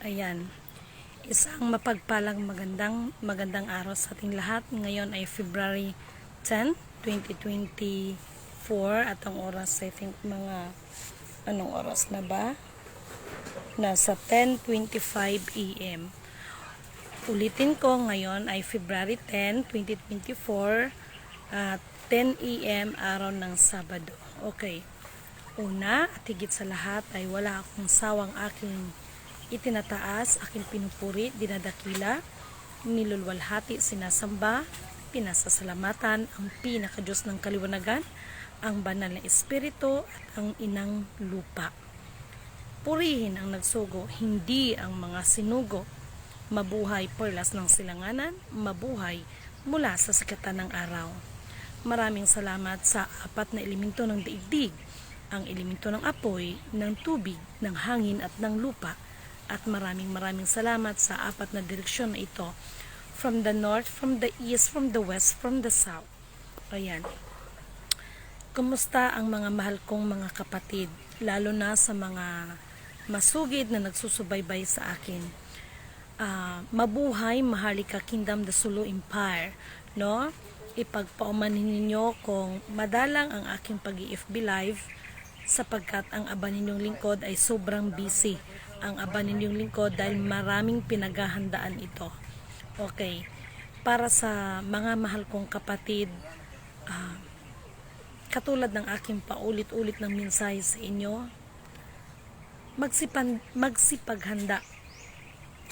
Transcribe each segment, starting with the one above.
Ayan. Isang mapagpalang magandang magandang araw sa ating lahat. Ngayon ay February 10, 2024 at ang oras I think mga anong oras na ba? Nasa 10:25 AM. Ulitin ko ngayon ay February 10, 2024 at 10 AM araw ng Sabado. Okay. Una at higit sa lahat ay wala akong sawang aking itinataas, aking pinupuri, dinadakila, nilulwalhati, sinasamba, pinasasalamatan ang pinakadiyos ng kaliwanagan, ang banal na espiritu at ang inang lupa. Purihin ang nagsugo, hindi ang mga sinugo. Mabuhay perlas ng silanganan, mabuhay mula sa sikatan ng araw. Maraming salamat sa apat na elemento ng daigdig, ang elemento ng apoy, ng tubig, ng hangin at ng lupa. At maraming maraming salamat sa apat na direksyon na ito. From the north, from the east, from the west, from the south. Ayan. Kumusta ang mga mahal kong mga kapatid, lalo na sa mga masugid na nagsusubaybay sa akin. Ah, mabuhay, Maharlika Kingdom, the Sulu Empire, no? Ipagpaumanin ninyo kung madalang ang aking pag-FB live sapagkat ang aba ninyong lingkod ay sobrang busy. Ang aba ninyong lingkod dahil maraming pinaghahandaan ito. Okay. Para sa mga mahal kong kapatid, ah, katulad ng aking paulit-ulit ng mensahe sa inyo, magsipan, magsipaghanda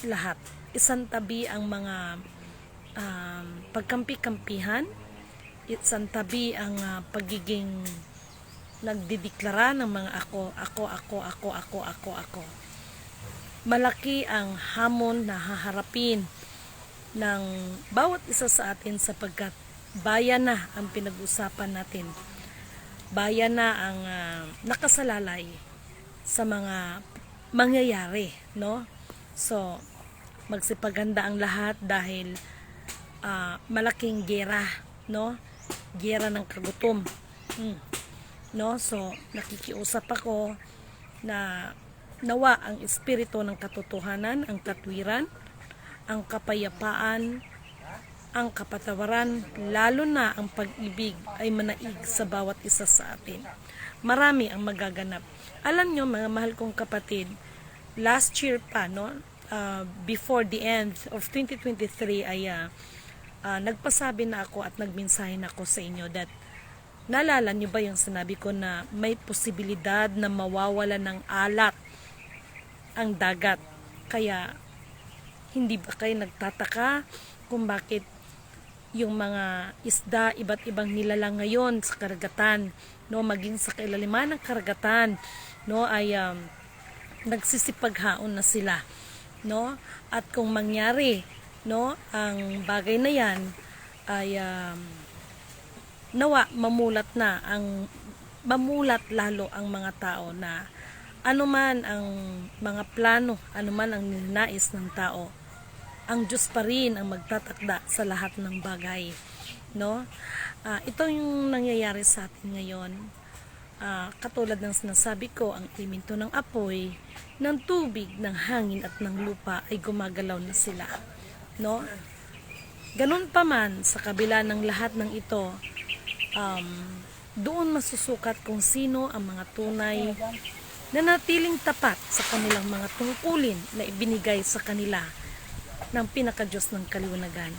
lahat. Isang tabi ang mga um, pagkampi-kampihan, isang tabi ang ah, pagiging nagdideklara ng mga ako, ako, ako, ako, ako, ako, ako. Malaki ang hamon na haharapin ng bawat isa sa atin sapagkat bayan na ang pinag-usapan natin. Bayan na ang ah, nakasalalay sa mga mangyayari, no? So, magsipaganda ang lahat dahil ah, malaking gera, no? Gera ng kagutom. Hmm. No? So, nakikiusap ako na nawa ang espiritu ng katotohanan, ang katwiran, ang kapayapaan, ang kapatawaran, lalo na ang pag-ibig ay manaig sa bawat isa sa atin. Marami ang magaganap. Alam nyo, mga mahal kong kapatid, last year pa, no, uh, before the end of 2023 ay uh, uh, nagpasabi na ako at nagmensahe na ako sa inyo that naalala nyo ba yung sinabi ko na may posibilidad na mawawala ng alat ang dagat. Kaya hindi ba kayo nagtataka kung bakit yung mga isda, iba't ibang nilalang ngayon sa karagatan, no, maging sa kailaliman ng karagatan, no, ay um, nagsisipaghaon na sila, no? At kung mangyari, no, ang bagay na 'yan ay um, nawa mamulat na ang mamulat lalo ang mga tao na anuman ang mga plano, anuman ang ninais ng tao, ang Diyos pa rin ang magtatakda sa lahat ng bagay. No? Ah, ito yung nangyayari sa atin ngayon. Ah, katulad ng sinasabi ko, ang elemento ng apoy, ng tubig, ng hangin at ng lupa ay gumagalaw na sila. No? Ganun pa man, sa kabila ng lahat ng ito, um, doon masusukat kung sino ang mga tunay na natiling tapat sa kanilang mga tungkulin na ibinigay sa kanila ng pinakadiyos ng kaliwanagan.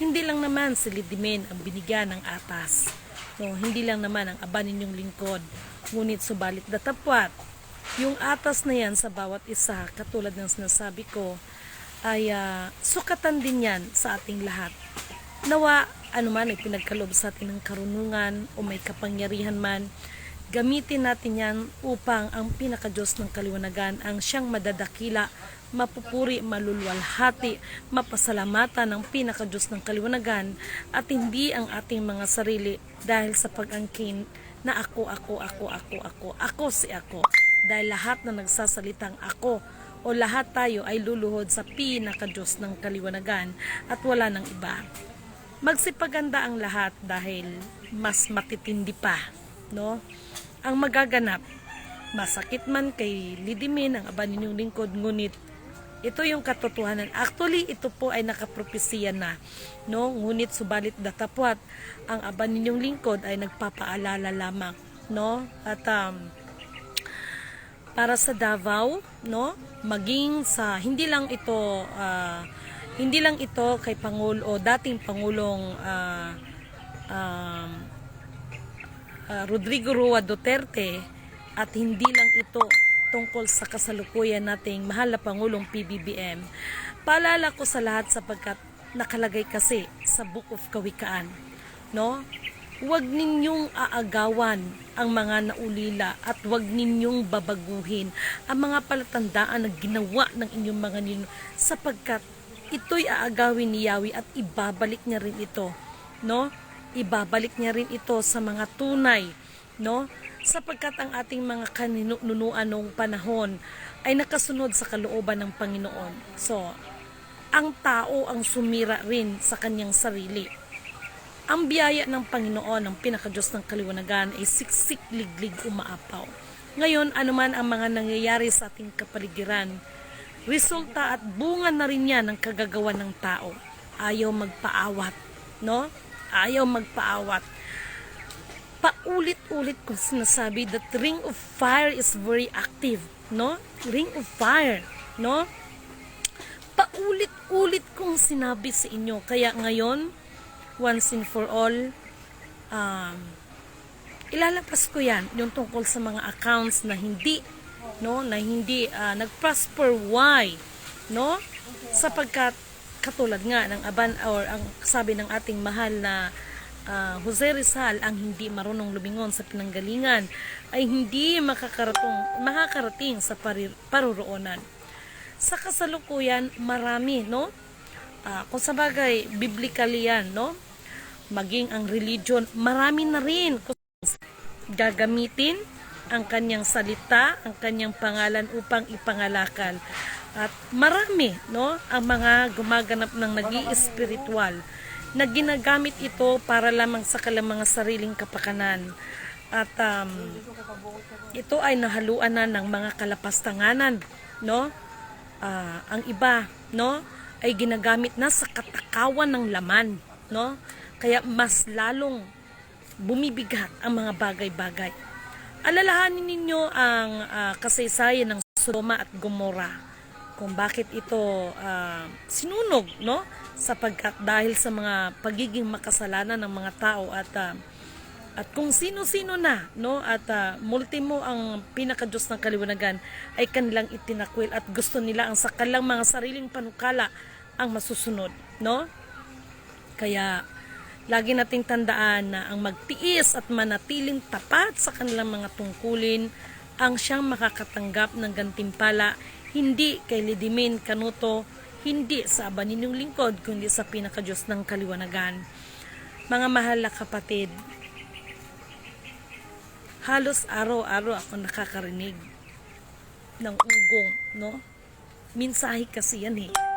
Hindi lang naman si Lidimen ang binigyan ng atas. No, hindi lang naman ang aba ninyong lingkod. Ngunit subalit datapwat, yung atas na yan sa bawat isa, katulad ng sinasabi ko, ay ah, sukatan din yan sa ating lahat. Nawa, anuman ay pinagkalob sa atin ng karunungan o may kapangyarihan man, gamitin natin yan upang ang pinakadiyos ng kaliwanagan ang siyang madadakila, mapupuri, malulwalhati, mapasalamatan ng pinakadiyos ng kaliwanagan at hindi ang ating mga sarili dahil sa pag-angkin na ako, ako, ako, ako, ako, ako si ako. Dahil lahat na nagsasalitang ako o lahat tayo ay luluhod sa pinakadiyos ng kaliwanagan at wala ng iba. Magsipaganda ang lahat dahil mas matitindi pa, no? Ang magaganap, masakit man kay Lidimin ang aba ninyong lingkod, ngunit Ito yung katotohanan. Actually, ito po ay nakapropesiya na. No? Ngunit subalit datapwat, ang aba ninyong lingkod ay nagpapaalala lamang. No? At um, para sa Davao, no? Maging sa hindi lang ito ah, hindi lang ito kay Pangulo o dating Pangulong ah, um, ah, Rodrigo Rua Duterte at hindi lang ito tungkol sa kasalukuyan nating mahal na Pangulong PBBM. Paalala ko sa lahat sapagkat nakalagay kasi sa Book of Kawikaan, no? Huwag ninyong aagawan ang mga naulila at huwag ninyong babaguhin ang mga palatandaan na ginawa ng inyong mga nino sapagkat ito'y aagawin ni Yahweh at ibabalik niya rin ito, no? Ibabalik niya rin ito sa mga tunay, no? Sapagkat ang ating mga kaninunuan noong panahon ay nakasunod sa kalooban ng Panginoon. So, ang tao ang sumira rin sa kanyang sarili. Ang biyaya ng Panginoon, ang pinakadiyos ng kaliwanagan, ay siksik liglig umaapaw. Ngayon, anuman ang mga nangyayari sa ating kapaligiran, resulta at bunga na rin yan ng kagagawa ng tao. Ayaw magpaawat, no? Ayaw magpaawat. Paulit-ulit kong sinasabi that ring of fire is very active, no? Ring of fire, no? Paulit-ulit kong sinabi sa inyo. Kaya ngayon, once and for all, um, ilalabas ko yan, yung tungkol sa mga accounts na hindi, no, na hindi ah, nag-prosper. Why? No? Sapagkat, katulad nga ng aban, or ang sabi ng ating mahal na ah, Jose Rizal, ang hindi marunong lumingon sa pinanggalingan, ay hindi makakarating, makakarating sa paruroonan. Sa kasalukuyan, marami, no? Ah, kung sa bagay, biblically yan, no? Maging ang religion, marami na rin kung gagamitin ang kanyang salita, ang kanyang pangalan upang ipangalakal. At marami, no? Ang mga gumaganap ng nag spiritual na ginagamit ito para lamang sa kalang mga sariling kapakanan. At um, ito ay nahaluan na ng mga kalapastanganan, no? Ah, ang iba, no, ay ginagamit na sa katakawan ng laman, no? Kaya mas lalong bumibigat ang mga bagay-bagay. Alalahanin ninyo ang ah, kasaysayan ng Sodoma at Gomora kung bakit ito ah, sinunog, no? Sapagkat dahil sa mga pagiging makasalanan ng mga tao at ah, at kung sino-sino na, no, at uh, multimo ang pinakadiyos ng kaliwanagan ay kanilang itinakwil at gusto nila ang sa kanilang mga sariling panukala ang masusunod, no? Kaya lagi nating tandaan na ang magtiis at manatiling tapat sa kanilang mga tungkulin ang siyang makakatanggap ng gantimpala hindi kay Lidimin Kanuto, hindi sa aba ninyong lingkod, kundi sa pinakadiyos ng kaliwanagan. Mga mahal na kapatid, halos araw-araw ako nakakarinig ng ugong, no? Minsahe kasi yan eh.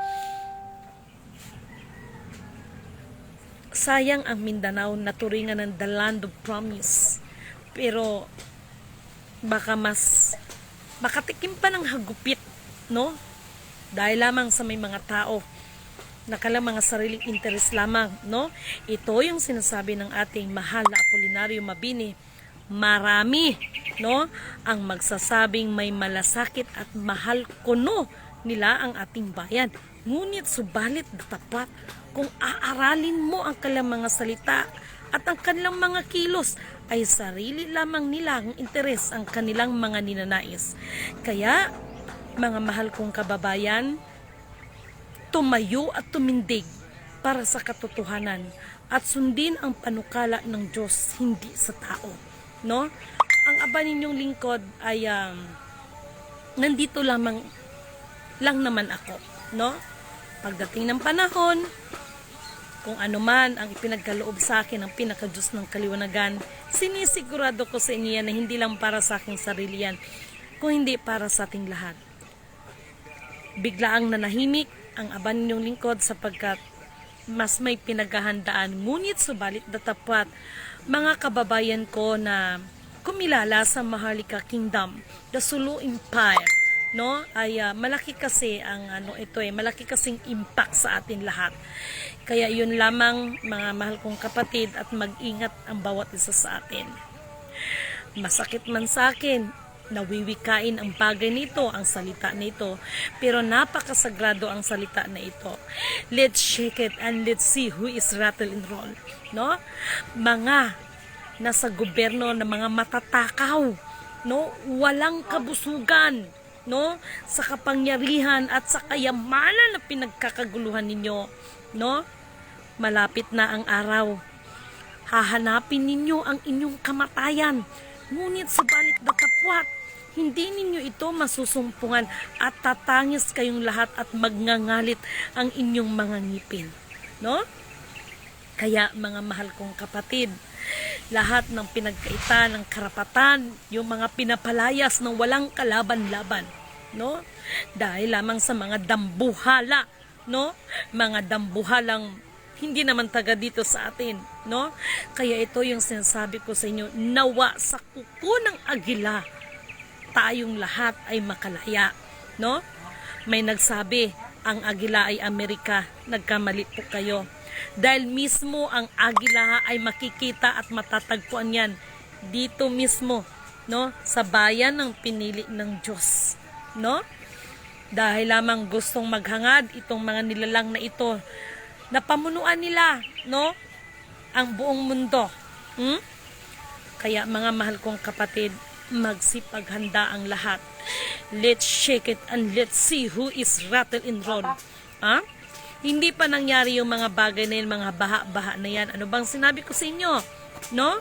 Sayang ang Mindanao na turingan ng the land of promise. Pero baka mas makatikim pa ng hagupit, no? Dahil lamang sa may mga tao na kalang mga sariling interes lamang, no? Ito yung sinasabi ng ating mahal na Apolinario Mabini. Marami, no? Ang magsasabing may malasakit at mahal kuno nila ang ating bayan. Ngunit subalit tapat kung aaralin mo ang kanilang mga salita at ang kanilang mga kilos ay sarili lamang nilang interes ang kanilang mga ninanais. Kaya, mga mahal kong kababayan, tumayo at tumindig para sa katotohanan at sundin ang panukala ng Diyos, hindi sa tao. No? Ang aba ninyong lingkod ay um, nandito lamang lang naman ako, no? Pagdating ng panahon, kung ano man ang ipinagkaloob sa akin ng pinakadiyos ng kaliwanagan, sinisigurado ko sa inyo yan na hindi lang para sa aking sarili yan, kung hindi para sa ating lahat. Biglaang nanahimik ang aban ninyong lingkod sapagkat mas may pinaghahandaan. Ngunit subalit datapat mga kababayan ko na kumilala sa Maharlika Kingdom, the Sulu Empire, no ay ah, malaki kasi ang ano ito eh malaki kasing impact sa atin lahat kaya yun lamang mga mahal kong kapatid at mag-ingat ang bawat isa sa atin masakit man sa akin nawiwikain ang bagay nito, ang salita nito. Pero napakasagrado ang salita na ito. Let's shake it and let's see who is rattle and roll. No? Mga nasa gobyerno na mga matatakaw, no? Walang kabusugan, no? Sa kapangyarihan at sa kayamanan na pinagkakaguluhan ninyo, no? Malapit na ang araw. Hahanapin ninyo ang inyong kamatayan. Ngunit sa balit datapwat, hindi ninyo ito masusumpungan at tatangis kayong lahat at magngangalit ang inyong mga ngipin. No? Kaya mga mahal kong kapatid, lahat ng pinagkaita ng karapatan, yung mga pinapalayas ng walang kalaban-laban, no? Dahil lamang sa mga dambuhala, no? Mga dambuhalang hindi naman taga dito sa atin, no? Kaya ito yung sinasabi ko sa inyo, nawa sa kuko ng agila, tayong lahat ay makalaya, no? May nagsabi, ang agila ay Amerika, nagkamali po kayo. Dahil mismo ang agila ay makikita at matatagpuan yan dito mismo, no? Sa bayan ng pinili ng Diyos, no? Dahil lamang gustong maghangad itong mga nilalang na ito na pamunuan nila, no? Ang buong mundo. Hmm? Kaya mga mahal kong kapatid, magsipaghanda ang lahat. Let's shake it and let's see who is rattle and roll. Ha? Hindi pa nangyari yung mga bagay na yun, mga baha-baha na yan. Ano bang sinabi ko sa inyo? No?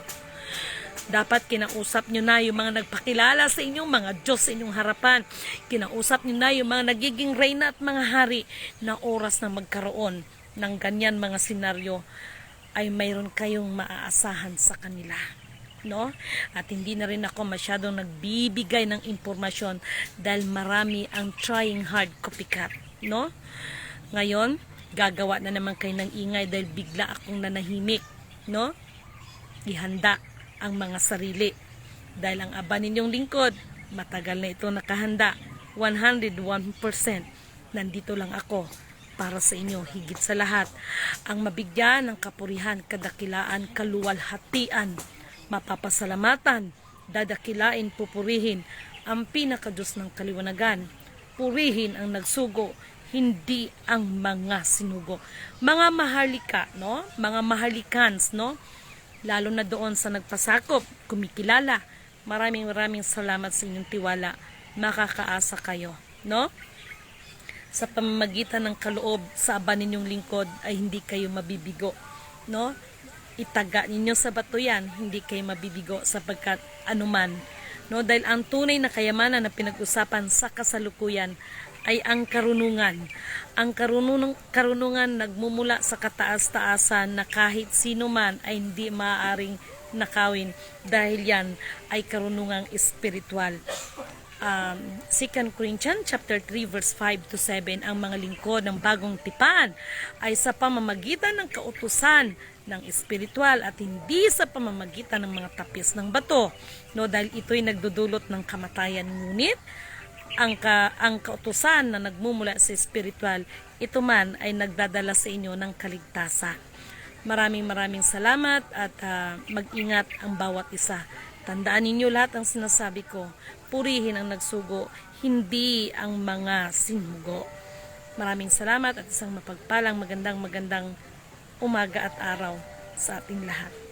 Dapat kinausap nyo na yung mga nagpakilala sa inyong mga Diyos sa inyong harapan. Kinausap nyo na yung mga nagiging reyna at mga hari na oras na magkaroon ng ganyan mga senaryo ay mayroon kayong maaasahan sa kanila. No? At hindi na rin ako masyadong nagbibigay ng impormasyon dahil marami ang trying hard copycat. No? Ngayon, gagawa na naman kayo ng ingay dahil bigla akong nanahimik. No? ihanda ang mga sarili. Dahil ang aba ninyong lingkod, matagal na ito nakahanda. 101%. Nandito lang ako para sa inyo higit sa lahat. Ang mabigyan ng kapurihan, kadakilaan, kaluwalhatian, mapapasalamatan, dadakilain, pupurihin, ang pinakadus ng kaliwanagan. Purihin ang nagsugo, hindi ang mga sinugo. Mga mahalika, no? Mga mahalikans, no? lalo na doon sa nagpasakop, kumikilala. Maraming maraming salamat sa inyong tiwala. Makakaasa kayo, no? Sa pamamagitan ng kaloob sa aba ninyong lingkod ay hindi kayo mabibigo, no? Itaga ninyo sa bato yan, hindi kayo mabibigo sapagkat anuman, no? Dahil ang tunay na kayamanan na pinag-usapan sa kasalukuyan ay ang karunungan. Ang karunungan, karunungan nagmumula sa kataas-taasan na kahit sino man ay hindi maaaring nakawin dahil yan ay karunungang espiritual. Um, 2 Corinthians chapter 3 verse 5 to 7 ang mga lingkod ng bagong tipan ay sa pamamagitan ng kautusan ng espiritual at hindi sa pamamagitan ng mga tapis ng bato no dahil ito'y nagdudulot ng kamatayan ngunit ang, ka, ang kautusan na nagmumula sa spiritual, ito man ay nagdadala sa inyo ng kaligtasan. Maraming maraming salamat at uh, mag-ingat ang bawat isa. Tandaan ninyo lahat ang sinasabi ko. Purihin ang nagsugo, hindi ang mga sinugo. Maraming salamat at isang mapagpalang magandang magandang umaga at araw sa ating lahat.